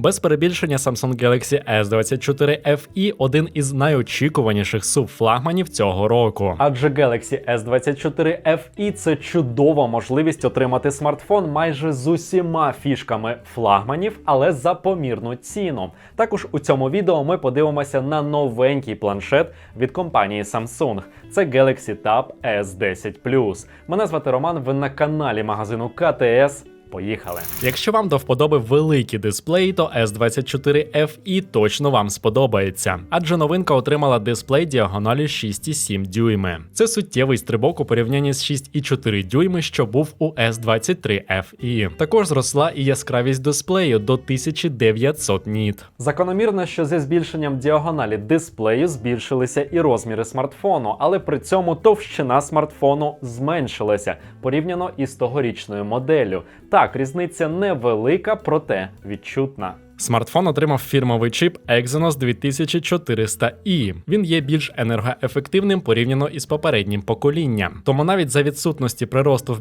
Без перебільшення Samsung Galaxy S24 FE – один із найочікуваніших субфлагманів цього року. Адже Galaxy S24 FE – це чудова можливість отримати смартфон майже з усіма фішками флагманів, але за помірну ціну. Також у цьому відео ми подивимося на новенький планшет від компанії Samsung. Це Galaxy Tab S10 Мене звати Роман. Ви на каналі магазину КТС. Поїхали. Якщо вам до вподоби великі дисплеї, то S24 FE точно вам сподобається, адже новинка отримала дисплей діагоналі 6,7 дюйми. Це суттєвий стрибок у порівнянні з 6,4 дюйми, що був у S23 FE. Також зросла і яскравість дисплею до 1900 ніт. Закономірно, що зі збільшенням діагоналі дисплею збільшилися і розміри смартфону, але при цьому товщина смартфону зменшилася порівняно із тогорічною моделлю. Так, різниця невелика, проте відчутна. Смартфон отримав фірмовий чип Exynos 2400i. Він є більш енергоефективним порівняно із попереднім поколінням. Тому навіть за відсутності приросту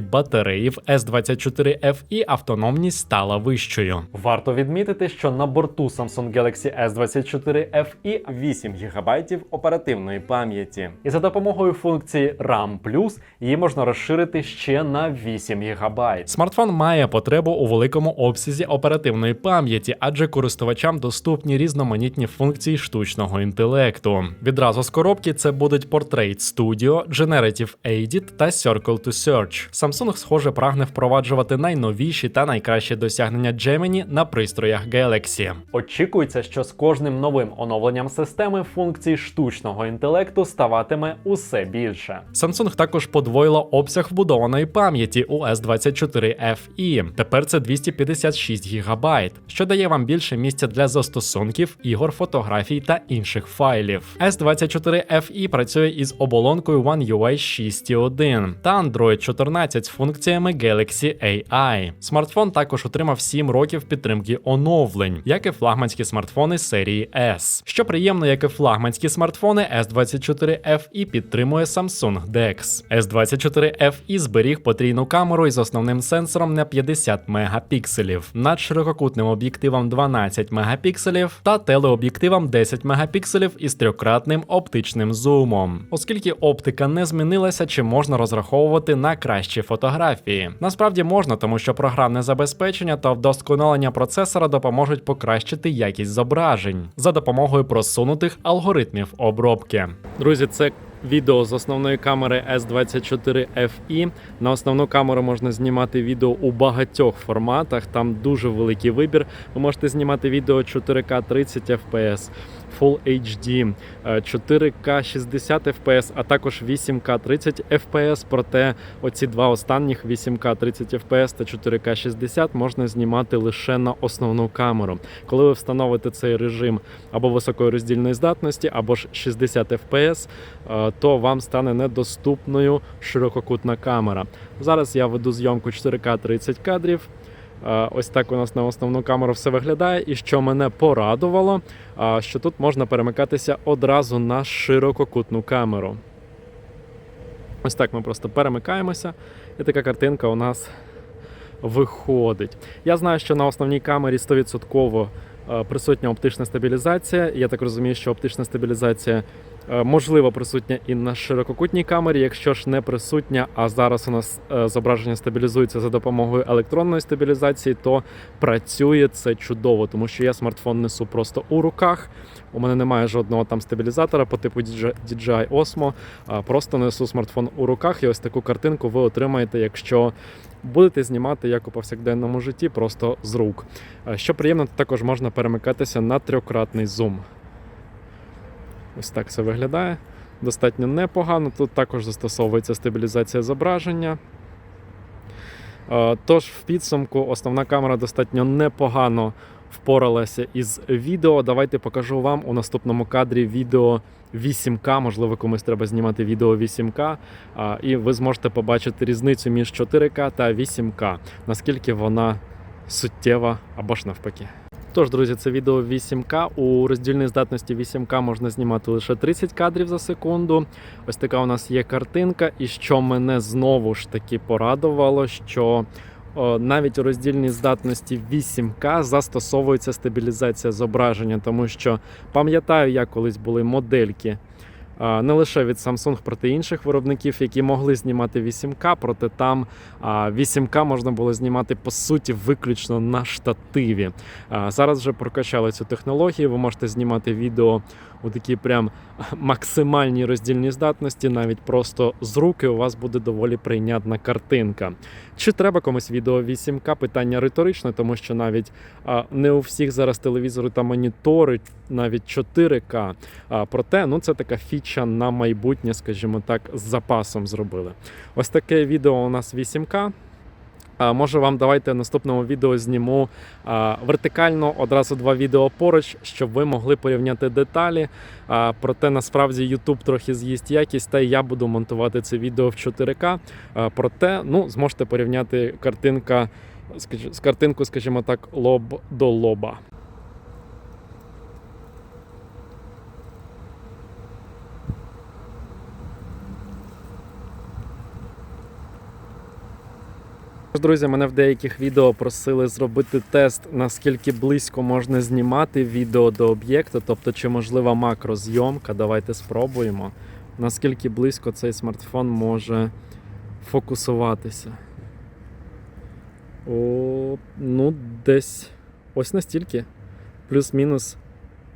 батареї в S24 FE автономність стала вищою. Варто відмітити, що на борту Samsung Galaxy S24 FE 8 ГБ оперативної пам'яті. І за допомогою функції RAM її можна розширити ще на 8 ГБ. Смартфон має потребу у великому обсязі оперативної пам'яті пам'яті, адже користувачам доступні різноманітні функції штучного інтелекту. Відразу з коробки це будуть Portrait Studio, Generative Edit та Circle to Search. Samsung, схоже, прагне впроваджувати найновіші та найкращі досягнення Gemini на пристроях Galaxy. Очікується, що з кожним новим оновленням системи функцій штучного інтелекту ставатиме усе більше. Samsung також подвоїла обсяг вбудованої пам'яті у S24 FE. Тепер це 256 ГБ, що дає вам більше місця для застосунків, ігор, фотографій та інших файлів. S24 FE працює із оболонкою One UI 6.1 та Android 14 з функціями Galaxy AI. Смартфон також отримав 7 років підтримки оновлень, як і флагманські смартфони серії S. Що приємно, як і флагманські смартфони, S24 FE підтримує Samsung DeX. S24 FE зберіг потрійну камеру із основним сенсором на 50 мегапікселів над ширококутним об'єктивом об'єктивом 12 мегапікселів та телеоб'єктивом 10 мегапікселів із трьохкратним оптичним зумом. Оскільки оптика не змінилася, чи можна розраховувати на кращі фотографії? Насправді можна, тому що програмне забезпечення та вдосконалення процесора допоможуть покращити якість зображень за допомогою просунутих алгоритмів обробки. Друзі, це відео з основної камери S24 FE. На основну камеру можна знімати відео у багатьох форматах. Там дуже великий вибір. Ви можете знімати відео 4К 30 FPS. Full HD, 4К 60 FPS, а також 8К 30 FPS. Проте оці два останніх 8К 30 FPS та 4К 60 можна знімати лише на основну камеру. Коли ви встановите цей режим або високої роздільної здатності, або ж 60 FPS, то вам стане недоступною ширококутна камера. Зараз я веду зйомку 4К 30 кадрів. Ось так у нас на основну камеру все виглядає. І що мене порадувало, що тут можна перемикатися одразу на ширококутну камеру. Ось так ми просто перемикаємося, і така картинка у нас виходить. Я знаю, що на основній камері 100% присутня оптична стабілізація. Я так розумію, що оптична стабілізація Е, можливо присутня і на ширококутній камері. Якщо ж не присутня, а зараз у нас е, зображення стабілізується за допомогою електронної стабілізації, то працює це чудово, тому що я смартфон несу просто у руках. У мене немає жодного там стабілізатора по типу DJI Osmo. Просто несу смартфон у руках, і ось таку картинку ви отримаєте, якщо будете знімати як у повсякденному житті, просто з рук. Е, що приємно, також можна перемикатися на трьохкратний зум. Ось так це виглядає. Достатньо непогано. Тут також застосовується стабілізація зображення. Е, тож, в підсумку, основна камера достатньо непогано впоралася із відео. Давайте покажу вам у наступному кадрі відео 8К. Можливо, комусь треба знімати відео 8К. І ви зможете побачити різницю між 4К та 8К, наскільки вона суттєва або ж навпаки. Тож, друзі, це відео 8К. У роздільній здатності 8К можна знімати лише 30 кадрів за секунду. Ось така у нас є картинка. І що мене знову ж таки порадувало, що навіть у роздільній здатності 8К застосовується стабілізація зображення, тому що пам'ятаю, я колись були модельки. Не лише від Samsung проти інших виробників, які могли знімати 8К, проте там 8К можна було знімати по суті виключно на штативі. Зараз вже прокачали цю технологію. Ви можете знімати відео у такій прям максимальній роздільній здатності, навіть просто з руки у вас буде доволі прийнятна картинка. Чи треба комусь відео 8К? Питання риторичне, тому що навіть не у всіх зараз телевізори та монітори, навіть 4К. Проте, ну це така фіча на майбутнє, скажімо так, з запасом зробили. Ось таке відео у нас 8К. А, може вам давайте в наступному відео зніму вертикально одразу два відео поруч, щоб ви могли порівняти деталі. Проте насправді YouTube трохи з'їсть якість, та й я буду монтувати це відео в 4К. Проте ну, зможете порівняти картинка, з картинку, скажімо так, лоб до лоба. Друзі, мене в деяких відео просили зробити тест, наскільки близько можна знімати відео до об'єкту, тобто чи можлива макрозйомка. Давайте спробуємо. Наскільки близько цей смартфон може фокусуватися. О, ну, десь ось настільки. Плюс-мінус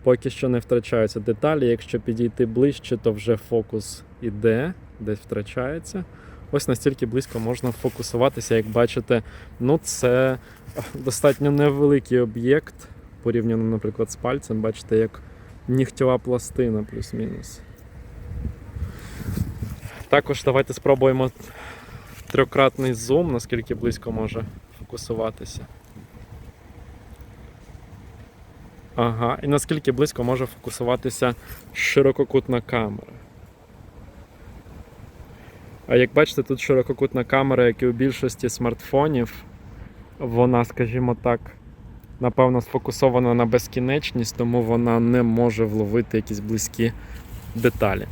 поки що не втрачаються деталі. Якщо підійти ближче, то вже фокус іде, десь втрачається. Ось настільки близько можна фокусуватися, як бачите, ну це достатньо невеликий об'єкт, порівняно, наприклад, з пальцем. Бачите, як нігтєва пластина плюс-мінус. Також давайте спробуємо трьохкратний зум, наскільки близько може фокусуватися. Ага, і наскільки близько може фокусуватися ширококутна камера. А як бачите, тут ширококутна камера, як і у більшості смартфонів, вона, скажімо так, напевно, сфокусована на безкінечність, тому вона не може вловити якісь близькі деталі.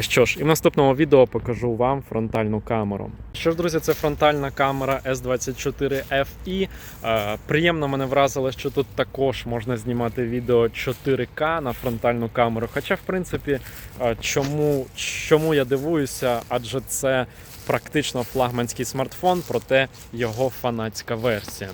Що ж, і в наступному відео покажу вам фронтальну камеру. Що ж, друзі, це фронтальна камера S24FI. Е, Приємно мене вразило, що тут також можна знімати відео 4К на фронтальну камеру. Хоча, в принципі, чому, чому я дивуюся, адже це практично флагманський смартфон, проте його фанатська версія.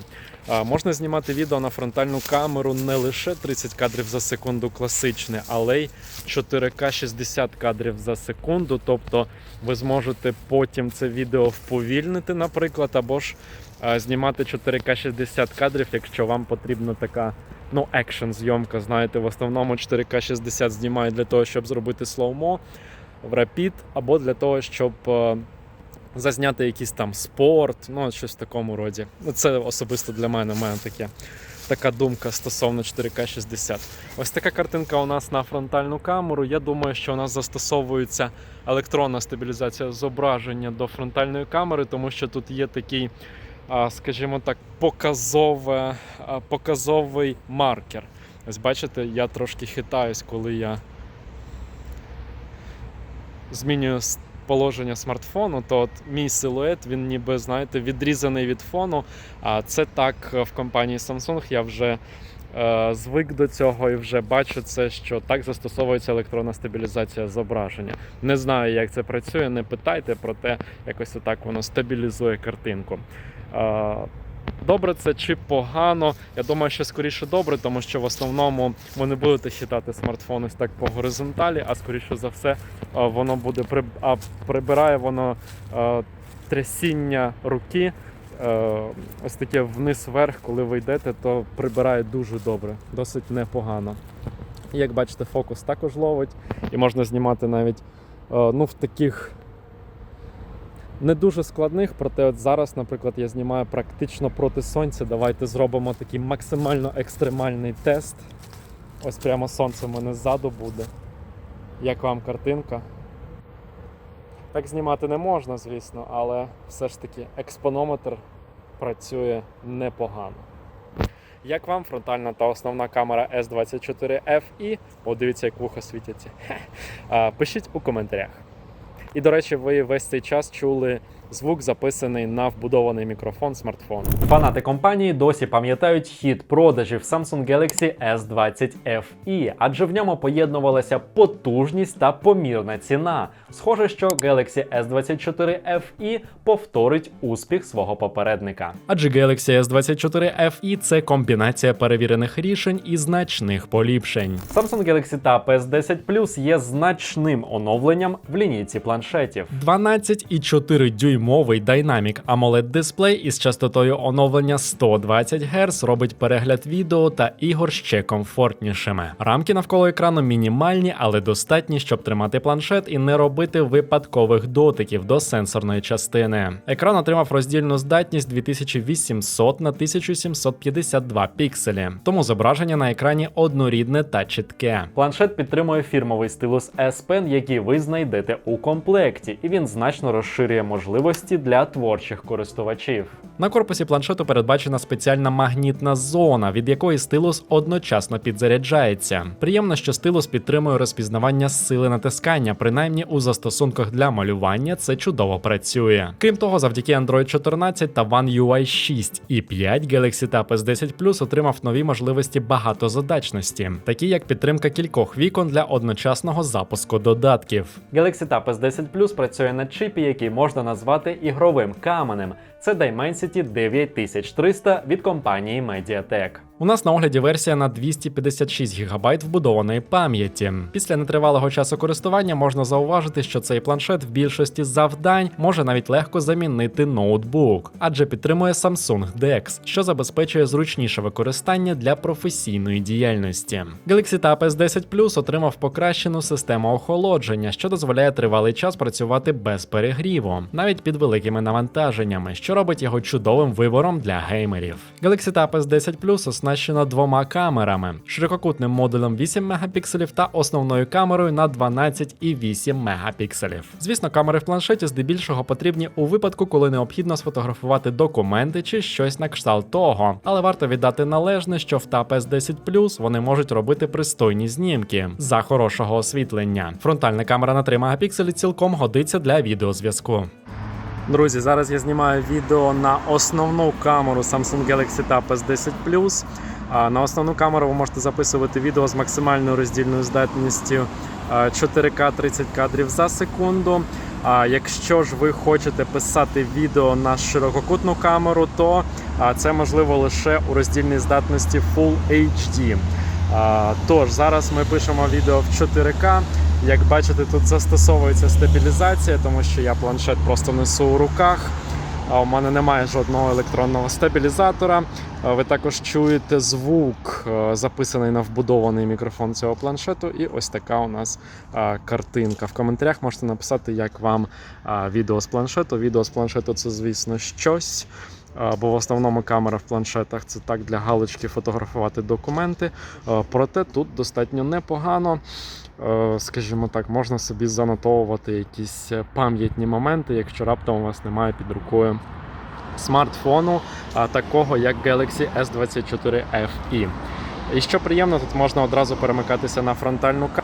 Можна знімати відео на фронтальну камеру не лише 30 кадрів за секунду класичне, але й 4К 60 кадрів за секунду. Тобто ви зможете потім це відео вповільнити, наприклад, або ж знімати 4К 60 кадрів, якщо вам потрібна така ну, екшн зйомка. Знаєте, в основному 4К 60 знімають для того, щоб зробити слоумо в Rapid, або для того, щоб. Зазняти якийсь там спорт, ну щось в такому роді. Ну, Це особисто для мене, у мене таке, така думка стосовно 4К 60. Ось така картинка у нас на фронтальну камеру. Я думаю, що у нас застосовується електронна стабілізація зображення до фронтальної камери, тому що тут є такий, скажімо так, показовий маркер. Ось бачите, я трошки хитаюсь, коли я змінюю положення смартфону, то от мій силует, він ніби, знаєте, відрізаний від фону. А це так е, в компанії Samsung. Я вже е, звик до цього і вже бачу це, що так застосовується електронна стабілізація зображення. Не знаю, як це працює, не питайте, проте якось отак воно стабілізує картинку. Добре це чи погано? Я думаю, що скоріше добре, тому що в основному ви не будете хитати смартфон ось так по горизонталі, а скоріше за все, е, воно буде а прибирає воно е, трясіння руки. е, Ось таке вниз-вверх, коли ви йдете, то прибирає дуже добре, досить непогано. Як бачите, фокус також ловить, і можна знімати навіть ну, в таких не дуже складних, проте от зараз, наприклад, я знімаю практично проти сонця. Давайте зробимо такий максимально екстремальний тест. Ось прямо сонце в мене ззаду буде. Як вам картинка? Так знімати не можна, звісно, але все ж таки експонометр працює непогано. Як вам фронтальна та основна камера S24FI? О, дивіться, як вуха світяться. Пишіть у коментарях. І, до речі, ви весь цей час чули звук записаний на вбудований мікрофон смартфону. Фанати компанії досі пам'ятають хід продажів Samsung Galaxy S20 FE, адже в ньому поєднувалася потужність та помірна ціна. Схоже, що Galaxy S24 FE повторить успіх свого попередника. Адже Galaxy S24 FE – це комбінація перевірених рішень і значних поліпшень. Samsung Galaxy Tab S10 Plus є значним оновленням в лінійці планшетів. 12,4 дюймовий Dynamic AMOLED дисплей із частотою оновлення 120 Гц робить перегляд відео та ігор ще комфортнішими. Рамки навколо екрану мінімальні, але достатні, щоб тримати планшет і не робити випадкових дотиків до сенсорної частини. Екран отримав роздільну здатність 2800 на 1752 пікселі, тому зображення на екрані однорідне та чітке. Планшет підтримує фірмовий стилус S Pen, який ви знайдете у комплекті, і він значно розширює можливості для творчих користувачів. На корпусі планшету передбачена спеціальна магнітна зона, від якої стилус одночасно підзаряджається. Приємно, що стилус підтримує розпізнавання сили натискання, принаймні у застосунках для малювання це чудово працює. Крім того, завдяки Android 14 та One UI 6 і 5 Galaxy Tab S10 Plus отримав нові можливості багатозадачності, такі як підтримка кількох вікон для одночасного запуску додатків. Galaxy Tab S10 Plus працює на чипі, який можна назвати ігровим каменем. Це Dimensity 9300 від компанії Mediatek. У нас на огляді версія на 256 ГБ вбудованої пам'яті. Після нетривалого часу користування можна зауважити, що цей планшет в більшості завдань може навіть легко замінити ноутбук, адже підтримує Samsung DeX, що забезпечує зручніше використання для професійної діяльності. Galaxy Tab S10 Plus отримав покращену систему охолодження, що дозволяє тривалий час працювати без перегріву, навіть під великими навантаженнями, що робить його чудовим вибором для геймерів. Galaxy Tab S10 Plus оснащено двома камерами: ширококутним модулем 8 мегапікселів та основною камерою на 12,8 мегапікселів. Звісно, камери в планшеті здебільшого потрібні у випадку, коли необхідно сфотографувати документи чи щось на кшталт того. Але варто віддати належне, що в Tab S10 Plus вони можуть робити пристойні знімки за хорошого освітлення. Фронтальна камера на 3 мегапікселі цілком годиться для відеозв'язку. Друзі, зараз я знімаю відео на основну камеру Samsung Galaxy Tab S10 Plus. На основну камеру ви можете записувати відео з максимальною роздільною здатністю 4К 30 кадрів за секунду. А якщо ж ви хочете писати відео на ширококутну камеру, то це можливо лише у роздільній здатності Full HD. Тож зараз ми пишемо відео в 4К. Як бачите, тут застосовується стабілізація, тому що я планшет просто несу у руках. А у мене немає жодного електронного стабілізатора. Ви також чуєте звук, е, записаний на вбудований мікрофон цього планшету. І ось така у нас картинка. В коментарях можете написати, як вам відео з планшету. Відео з планшету це, звісно, щось. Бо в основному камера в планшетах це так для галочки фотографувати документи. Проте тут достатньо непогано. Е, скажімо так, можна собі занотовувати якісь е, пам'ятні моменти, якщо раптом у вас немає під рукою смартфону, такого як Galaxy S24 FE. І що приємно, тут можна одразу перемикатися на фронтальну камеру.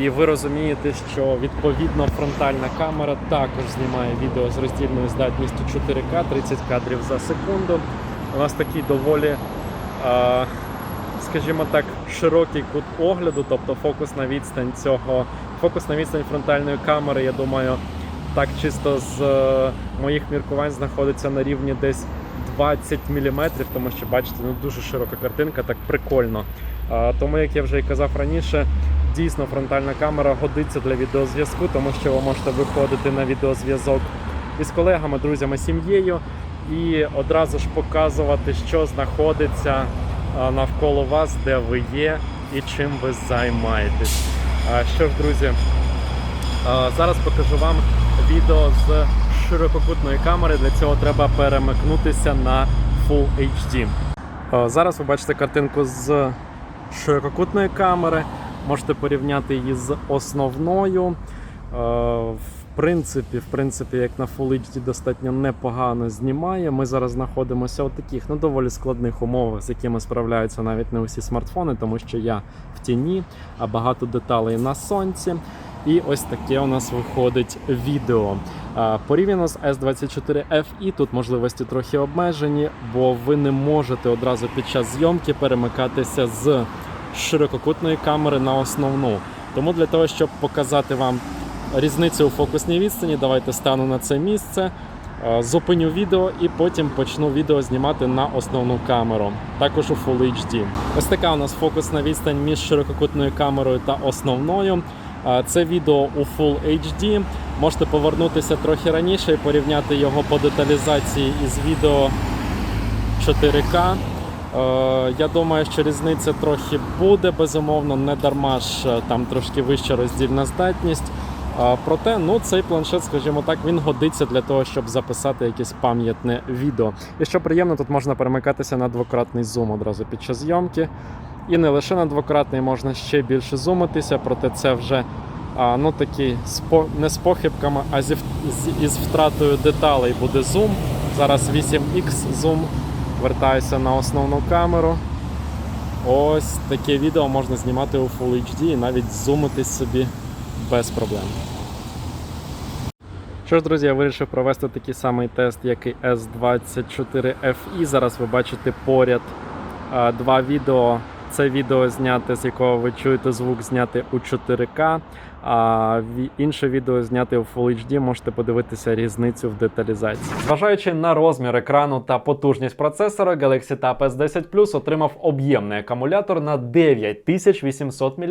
І ви розумієте, що відповідно фронтальна камера також знімає відео з роздільною здатністю 4К 30 кадрів за секунду. У нас такий доволі. Скажімо так, широкий кут огляду, тобто фокусна відстань цього, фокусна відстань фронтальної камери, я думаю, так чисто з е, моїх міркувань знаходиться на рівні десь 20 мм, тому що бачите, ну дуже широка картинка, так прикольно. Тому, як я вже і казав раніше, дійсно фронтальна камера годиться для відеозв'язку, тому що ви можете виходити на відеозв'язок із колегами, друзями, сім'єю і одразу ж показувати, що знаходиться навколо вас, де ви є і чим ви займаєтесь. Що ж, друзі, зараз покажу вам відео з ширококутної камери. Для цього треба перемикнутися на Full HD. Зараз ви бачите картинку з ширококутної камери. Можете порівняти її з основною. Е, В принципі, в принципі, як на Full HD достатньо непогано знімає. Ми зараз знаходимося у таких ну, доволі складних умовах, з якими справляються навіть не усі смартфони, тому що я в тіні, а багато деталей на сонці. І ось таке у нас виходить відео. Порівняно з S24 FE тут можливості трохи обмежені, бо ви не можете одразу під час зйомки перемикатися з ширококутної камери на основну. Тому для того, щоб показати вам різницю у фокусній відстані, давайте стану на це місце. е, Зупиню відео і потім почну відео знімати на основну камеру, також у Full HD. Ось така у нас фокусна відстань між ширококутною камерою та основною. Е, Це відео у Full HD. Можете повернутися трохи раніше і порівняти його по деталізації із відео 4К. Е, Я думаю, що різниця трохи буде, безумовно, не дарма ж е, там трошки вища роздільна здатність. Е, Проте, ну цей планшет, скажімо так, він годиться для того, щоб записати якесь пам'ятне відео. І що приємно, тут можна перемикатися на двократний зум одразу під час зйомки. І не лише на двократний, можна ще більше зумитися, проте це вже ну, такий не з похибками, а зі, із втратою деталей буде зум. Зараз 8x зум. Вертаюся на основну камеру. Ось таке відео можна знімати у Full HD і навіть зумитись собі без проблем. Що ж, друзі, я вирішив провести такий самий тест, як і S24FE. Зараз ви бачите поряд два відео. Це відео зняте, з якого ви чуєте звук, зняти у 4К. А інше відео зняти у Full HD, можете подивитися різницю в деталізації. Зважаючи на розмір екрану та потужність процесора, Galaxy Tab S10 Plus отримав об'ємний акумулятор на 9800 мАч.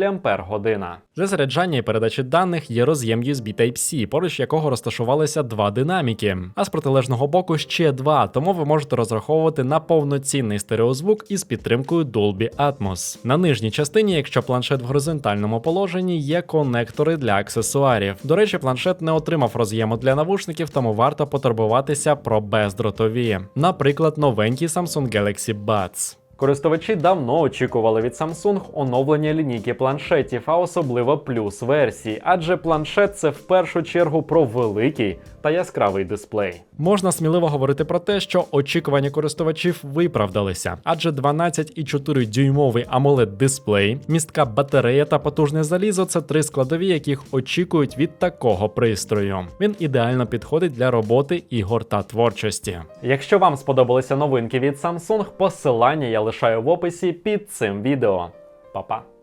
Для заряджання і передачі даних є роз'єм USB Type-C, поруч якого розташувалися два динаміки. А з протилежного боку ще два, тому ви можете розраховувати на повноцінний стереозвук із підтримкою Dolby Atmos. На нижній частині, якщо планшет в горизонтальному положенні, є конектори для аксесуарів. До речі, планшет не отримав роз'єму для навушників, тому варто потурбуватися про бездротові. Наприклад, новенький Samsung Galaxy Buds. Користувачі давно очікували від Samsung оновлення лінійки планшетів, а особливо плюс версії, адже планшет це в першу чергу про великий та яскравий дисплей. Можна сміливо говорити про те, що очікування користувачів виправдалися, адже 12,4 дюймовий amoled дисплей, містка батарея та потужне залізо це три складові, яких очікують від такого пристрою. Він ідеально підходить для роботи ігор та творчості. Якщо вам сподобалися новинки від Samsung, посилання я лишаю в описі під цим відео. Па-па!